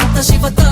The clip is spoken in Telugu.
私は